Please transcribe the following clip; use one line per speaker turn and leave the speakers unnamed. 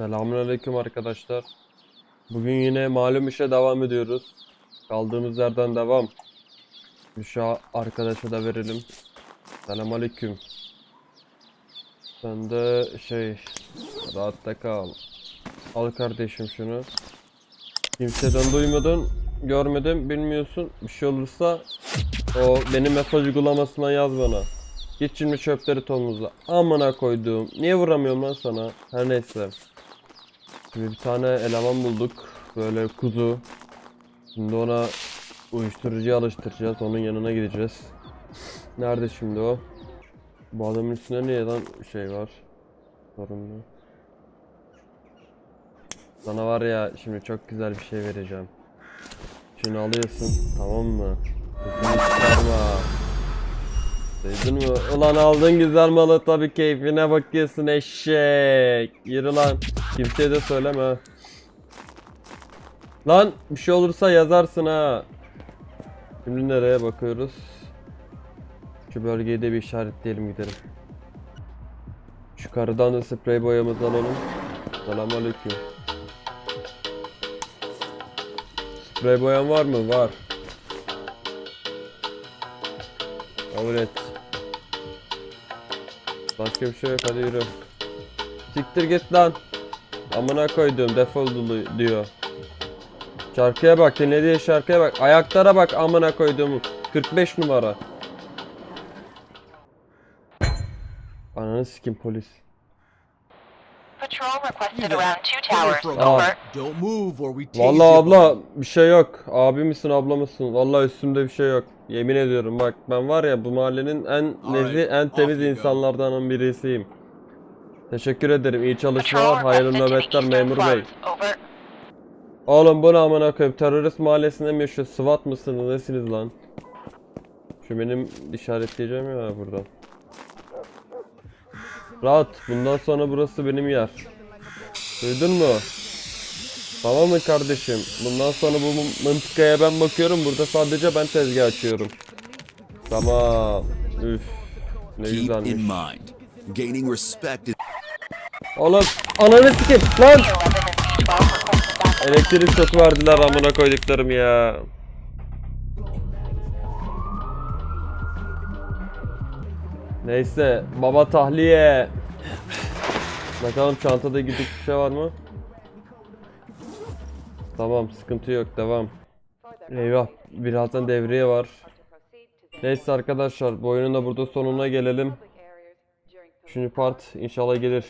Selamünaleyküm arkadaşlar. Bugün yine malum işe devam ediyoruz. Kaldığımız yerden devam. Şu arkadaşa da verelim. Selamünaleyküm. Sen de şey rahatta kal. Al kardeşim şunu. Kimseden duymadın, görmedim, bilmiyorsun. Bir şey olursa o benim mesaj uygulamasından yaz bana. Git şimdi çöpleri tomuzla. Amına koyduğum. Niye vuramıyorum lan sana? Her neyse. Şimdi bir tane eleman bulduk. Böyle kuzu. Şimdi ona uyuşturucuya alıştıracağız. Onun yanına gideceğiz. Nerede şimdi o? Bu adamın üstünde niye lan şey var? Sorunlu. Sana var ya şimdi çok güzel bir şey vereceğim. Şunu alıyorsun tamam mı? Sesini çıkarma. Duydun mu? Ulan aldın güzel malı tabii keyfine bakıyorsun eşek. Yürü lan. Kimseye de söyleme. Lan bir şey olursa yazarsın ha. Şimdi nereye bakıyoruz? Şu bölgeyi de bir işaretleyelim gidelim. Şu karıdan da sprey boyamızı alalım. Selamünaleyküm. Sprey boyan var mı? Var. Kabul et. Başka bir şey yok hadi yürü. Siktir git lan. Amına koydum defol diyor. Şarkıya bak dinlediği şarkıya bak. Ayaklara bak amına koyduğum. 45 numara. Ananı sikim polis. Aa. Vallahi abla bir şey yok. Abi misin abla mısın? Vallahi üstümde bir şey yok. Yemin ediyorum bak ben var ya bu mahallenin en nezih, en temiz
you go.
insanlardan birisiyim. Teşekkür ederim. İyi çalışmalar. Hayırlı nöbetler memur bey. Oğlum bu ne amına koyayım? Terörist mahallesinde mi yaşıyor? SWAT mısınız? Nesiniz lan? Şu benim işaretleyeceğim ya buradan. Rahat. Bundan sonra burası benim yer. Duydun mu? Tamam mı kardeşim? Bundan sonra bu mıntıkaya ben bakıyorum. Burada sadece ben tezgah açıyorum. Tamam. Üf. Ne
Keep in
güzelmiş.
mind, gaining respect is
Oğlum ananı sikeyim lan!
B11 and B12 requested backup.
Elektrik şoku verdiler amına koyduklarım ya. Neyse baba tahliye. Bakalım çantada gidik bir şey var mı? Tamam sıkıntı yok devam. Eyvah birazdan devriye var. Neyse arkadaşlar bu oyunun da burada sonuna gelelim. Üçüncü part inşallah gelir.